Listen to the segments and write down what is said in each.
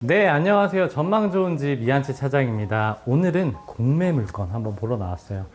네, 안녕하세요. 전망 좋은 집 이한채 차장입니다. 오늘은 공매 물건 한번 보러 나왔어요.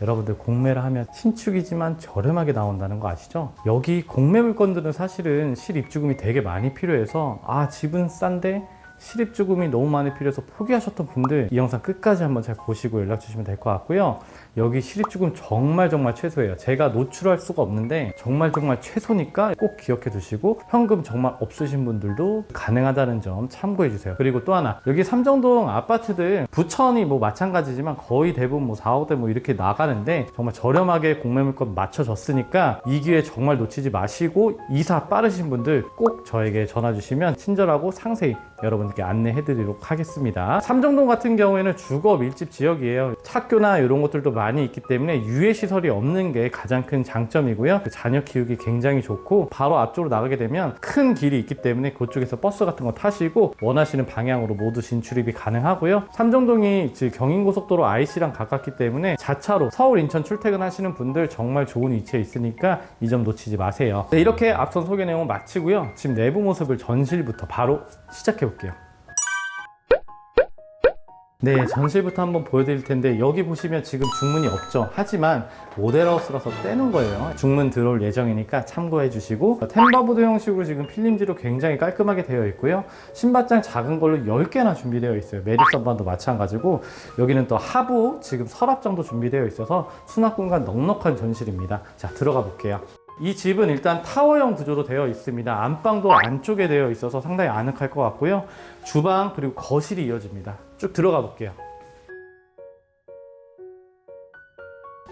여러분들 공매를 하면 신축이지만 저렴하게 나온다는 거 아시죠? 여기 공매 물건들은 사실은 실입주금이 되게 많이 필요해서 아, 집은 싼데 실입 주금이 너무 많이 필요해서 포기하셨던 분들 이 영상 끝까지 한번 잘 보시고 연락 주시면 될 것 같고요. 여기 실입 주금 정말 정말 최소예요. 제가 노출할 수가 없는데 정말 정말 최소니까 꼭 기억해 두시고 현금 정말 없으신 분들도 가능하다는 점 참고해 주세요. 그리고 또 하나 여기 삼정동 아파트들 부천이 뭐 마찬가지지만 거의 대부분 뭐 4억대 뭐 이렇게 나가는데 정말 저렴하게 공매물건 맞춰졌으니까 이 기회 정말 놓치지 마시고 이사 빠르신 분들 꼭 저에게 전화 주시면 친절하고 상세히 여러분 들께 안내해 드리도록 하겠습니다. 삼정동 같은 경우에는 주거 밀집 지역이에요. 학교나 이런 것들도 많이 있기 때문에 유해 시설이 없는 게 가장 큰 장점이고요. 그 자녀 키우기 굉장히 좋고 바로 앞쪽으로 나가게 되면 큰 길이 있기 때문에 그쪽에서 버스 같은 거 타시고 원하시는 방향으로 모두 진출입이 가능하고요. 삼정동이 즉 경인고속도로 IC랑 가깝기 때문에 자차로 서울 인천 출퇴근하시는 분들 정말 좋은 위치에 있으니까 이 점 놓치지 마세요. 네, 이렇게 앞선 소개 내용 마치고요. 집 내부 모습을 전실부터 바로 시작해 볼게요. 네, 전실부터 한번 보여드릴 텐데 여기 보시면 지금 중문이 없죠. 하지만 모델하우스라서 떼는 거예요. 중문 들어올 예정이니까 참고해 주시고 템버보드 형식으로 지금 필름지로 굉장히 깔끔하게 되어 있고요. 신발장 작은 걸로 10개나 준비되어 있어요. 매립 선반도 마찬가지고 여기는 또 하부 지금 서랍장도 준비되어 있어서 수납 공간 넉넉한 전실입니다. 자, 들어가 볼게요. 이 집은 일단 타워형 구조로 되어 있습니다. 안방도 안쪽에 되어 있어서 상당히 아늑할 것 같고요. 주방 그리고 거실이 이어집니다. 쭉 들어가 볼게요.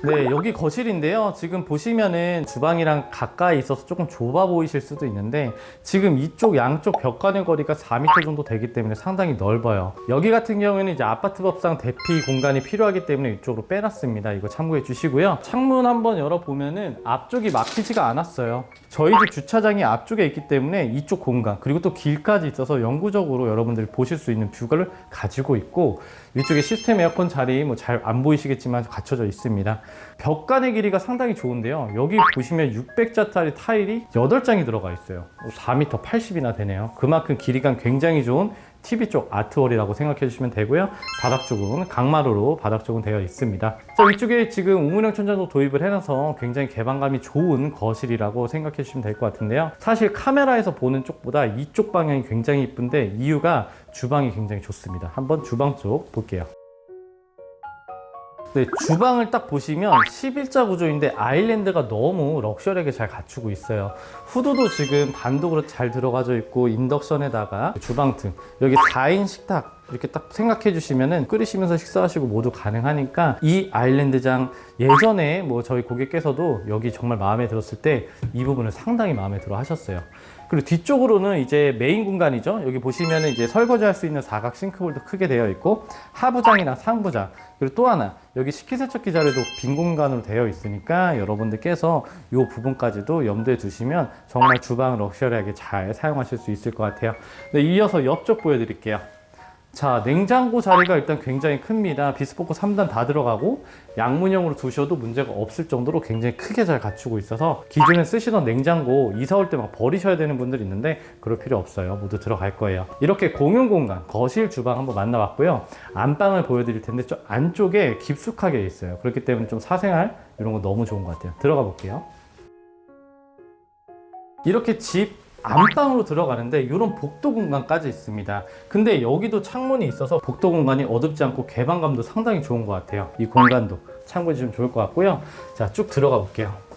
네, 여기 거실인데요. 지금 보시면은 주방이랑 가까이 있어서 조금 좁아 보이실 수도 있는데 지금 이쪽 양쪽 벽 간의 거리가 4m 정도 되기 때문에 상당히 넓어요. 여기 같은 경우에는 이제 아파트 법상 대피 공간이 필요하기 때문에 이쪽으로 빼놨습니다. 이거 참고해 주시고요. 창문 한번 열어보면은 앞쪽이 막히지가 않았어요. 저희 집 주차장이 앞쪽에 있기 때문에 이쪽 공간 그리고 또 길까지 있어서 영구적으로 여러분들이 보실 수 있는 뷰를 가지고 있고 이쪽에 시스템 에어컨 자리 뭐 잘 안 보이시겠지만 갖춰져 있습니다. 벽 간의 길이가 상당히 좋은데요. 여기 보시면 600자짜리 타일이 8장이 들어가 있어요. 4m 80이나 되네요. 그만큼 길이감 굉장히 좋은 TV 쪽 아트월이라고 생각해 주시면 되고요. 바닥 쪽은 강마루로 바닥 쪽은 되어 있습니다. 자, 위쪽에 지금 우물형 천장도 도입을 해놔서 굉장히 개방감이 좋은 거실이라고 생각해 주시면 될 것 같은데요. 사실 카메라에서 보는 쪽보다 이쪽 방향이 굉장히 이쁜데 이유가 주방이 굉장히 좋습니다. 한번 주방 쪽 볼게요. 네, 주방을 딱 보시면 11자 구조인데 아일랜드가 너무 럭셔리하게 잘 갖추고 있어요. 후드도 지금 단독으로 잘 들어가져 있고 인덕션에다가 주방 등 여기 4인 식탁 이렇게 딱 생각해 주시면은 끓이시면서 식사하시고 모두 가능하니까 이 아일랜드장 예전에 뭐 저희 고객께서도 여기 정말 마음에 들었을 때 이 부분을 상당히 마음에 들어 하셨어요. 그리고 뒤쪽으로는 이제 메인 공간이죠. 여기 보시면은 이제 설거지할 수 있는 사각 싱크볼도 크게 되어 있고 하부장이나 상부장 그리고 또 하나 여기 식기세척기 자리도 빈 공간으로 되어 있으니까 여러분들께서 이 부분까지도 염두에 두시면 정말 주방 럭셔리하게 잘 사용하실 수 있을 것 같아요. 네, 이어서 옆쪽 보여드릴게요. 자, 냉장고 자리가 일단 굉장히 큽니다. 비스포크 3단 다 들어가고 양문형으로 두셔도 문제가 없을 정도로 굉장히 크게 잘 갖추고 있어서 기존에 쓰시던 냉장고 이사 올 때 막 버리셔야 되는 분들이 있는데 그럴 필요 없어요. 모두 들어갈 거예요. 이렇게 공용 공간, 거실, 주방 한번 만나봤고요. 안방을 보여드릴 텐데 좀 안쪽에 깊숙하게 있어요. 그렇기 때문에 좀 사생활 이런 거 너무 좋은 것 같아요. 들어가 볼게요. 이렇게 집 안방으로 들어가는데 이런 복도 공간까지 있습니다. 근데 여기도 창문이 있어서 복도 공간이 어둡지 않고 개방감도 상당히 좋은 것 같아요. 이 공간도 참고해 주시면 좋을 것 같고요. 자, 쭉 들어가 볼게요.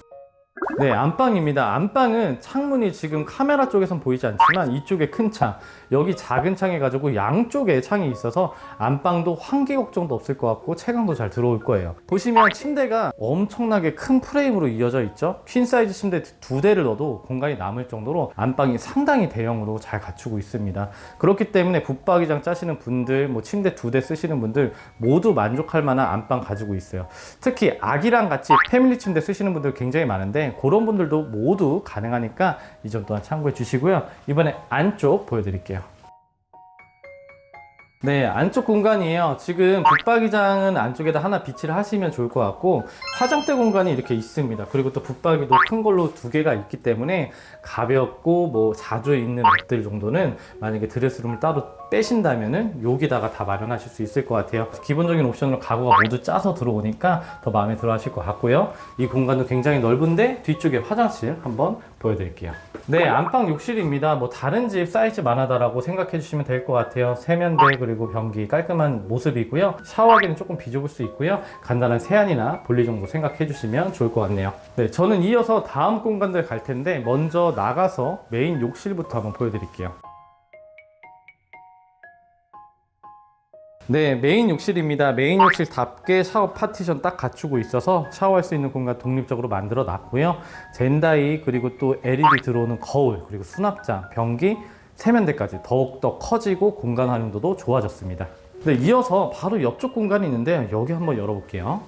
네, 안방입니다. 안방은 창문이 지금 카메라 쪽에선 보이지 않지만 이쪽에 큰 창, 여기 작은 창 해 가지고 양쪽에 창이 있어서 안방도 환기 걱정도 없을 것 같고 채광도 잘 들어올 거예요. 보시면 침대가 엄청나게 큰 프레임으로 이어져 있죠. 퀸 사이즈 침대 두 대를 넣어도 공간이 남을 정도로 안방이 상당히 대형으로 잘 갖추고 있습니다. 그렇기 때문에 붙박이장 짜시는 분들, 뭐 침대 두 대 쓰시는 분들 모두 만족할 만한 안방 가지고 있어요. 특히 아기랑 같이 패밀리 침대 쓰시는 분들 굉장히 많은데 그런 분들도 모두 가능하니까 이 점 또한 참고해 주시고요. 이번에 안쪽 보여드릴게요. 네, 안쪽 공간이에요. 지금 붙박이장은 안쪽에다 하나 비치를 하시면 좋을 것 같고 화장대 공간이 이렇게 있습니다. 그리고 또 붙박이도 큰 걸로 두 개가 있기 때문에 가볍고 뭐 자주 입는 옷들 정도는 만약에 드레스룸을 따로 빼신다면은 여기다가 다 마련하실 수 있을 것 같아요. 기본적인 옵션으로 가구가 모두 짜서 들어오니까 더 마음에 들어 하실 것 같고요. 이 공간도 굉장히 넓은데 뒤쪽에 화장실 한번 보여드릴게요. 네, 안방 욕실입니다. 뭐 다른 집 사이즈 만 하다라고 생각해 주시면 될 것 같아요. 세면대 그리고 변기 깔끔한 모습이고요. 샤워하기는 조금 비좁을 수 있고요. 간단한 세안이나 분리 정도 생각해 주시면 좋을 것 같네요. 네, 저는 이어서 다음 공간들 갈 텐데 먼저 나가서 메인 욕실부터 한번 보여드릴게요. 네, 메인 욕실입니다. 메인 욕실답게 샤워 파티션 딱 갖추고 있어서 샤워할 수 있는 공간 독립적으로 만들어 놨고요. 젠다이 그리고 또 LED 들어오는 거울 그리고 수납장, 변기, 세면대까지 더욱더 커지고 공간 활용도도 좋아졌습니다. 네, 이어서 바로 옆쪽 공간이 있는데 여기 한번 열어볼게요.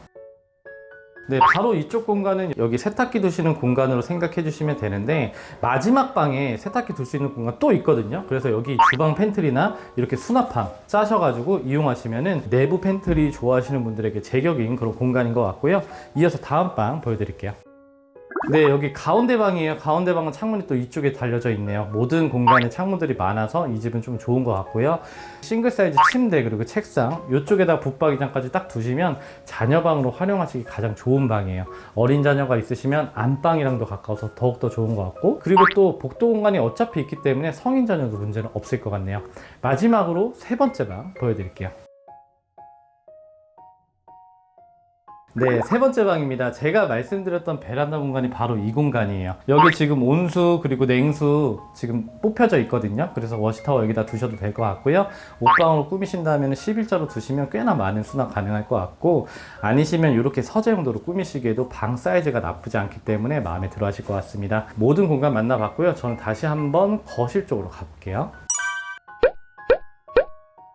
네, 바로 이쪽 공간은 여기 세탁기 두시는 공간으로 생각해 주시면 되는데 마지막 방에 세탁기 둘 수 있는 공간 또 있거든요. 그래서 여기 주방 팬트리나 이렇게 수납함 짜셔가지고 이용하시면은 내부 팬트리 좋아하시는 분들에게 제격인 그런 공간인 것 같고요. 이어서 다음 방 보여드릴게요. 네, 여기 가운데 방이에요. 가운데 방은 창문이 또 이쪽에 달려져 있네요. 모든 공간에 창문들이 많아서 이 집은 좀 좋은 것 같고요. 싱글 사이즈 침대 그리고 책상 이쪽에다 붙박이장까지 딱 두시면 자녀방으로 활용하시기 가장 좋은 방이에요. 어린 자녀가 있으시면 안방이랑도 가까워서 더욱더 좋은 것 같고 그리고 또 복도 공간이 어차피 있기 때문에 성인 자녀도 문제는 없을 것 같네요. 마지막으로 세 번째 방 보여드릴게요. 네, 세 번째 방입니다. 제가 말씀드렸던 베란다 공간이 바로 이 공간이에요. 여기 지금 온수 그리고 냉수 지금 뽑혀져 있거든요. 그래서 워시타워 여기다 두셔도 될 것 같고요. 옷방으로 꾸미신다면 11자로 두시면 꽤나 많은 수납 가능할 것 같고 아니시면 이렇게 서재 용도로 꾸미시기에도 방 사이즈가 나쁘지 않기 때문에 마음에 들어 하실 것 같습니다. 모든 공간 만나봤고요. 저는 다시 한번 거실 쪽으로 가볼게요.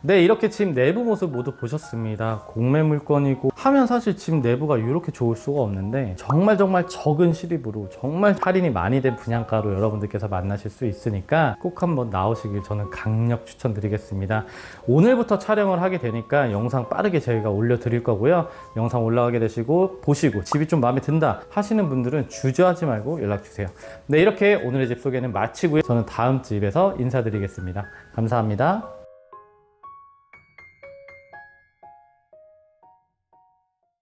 네, 이렇게 집 내부 모습 모두 보셨습니다. 공매 물건이고 하면 사실 집 내부가 이렇게 좋을 수가 없는데 정말 정말 적은 실입으로 정말 할인이 많이 된 분양가로 여러분들께서 만나실 수 있으니까 꼭 한번 나오시길 저는 강력 추천드리겠습니다. 오늘부터 촬영을 하게 되니까 영상 빠르게 저희가 올려드릴 거고요. 영상 올라가게 되시고 보시고 집이 좀 마음에 든다 하시는 분들은 주저하지 말고 연락 주세요. 네, 이렇게 오늘의 집 소개는 마치고요. 저는 다음 집에서 인사드리겠습니다. 감사합니다.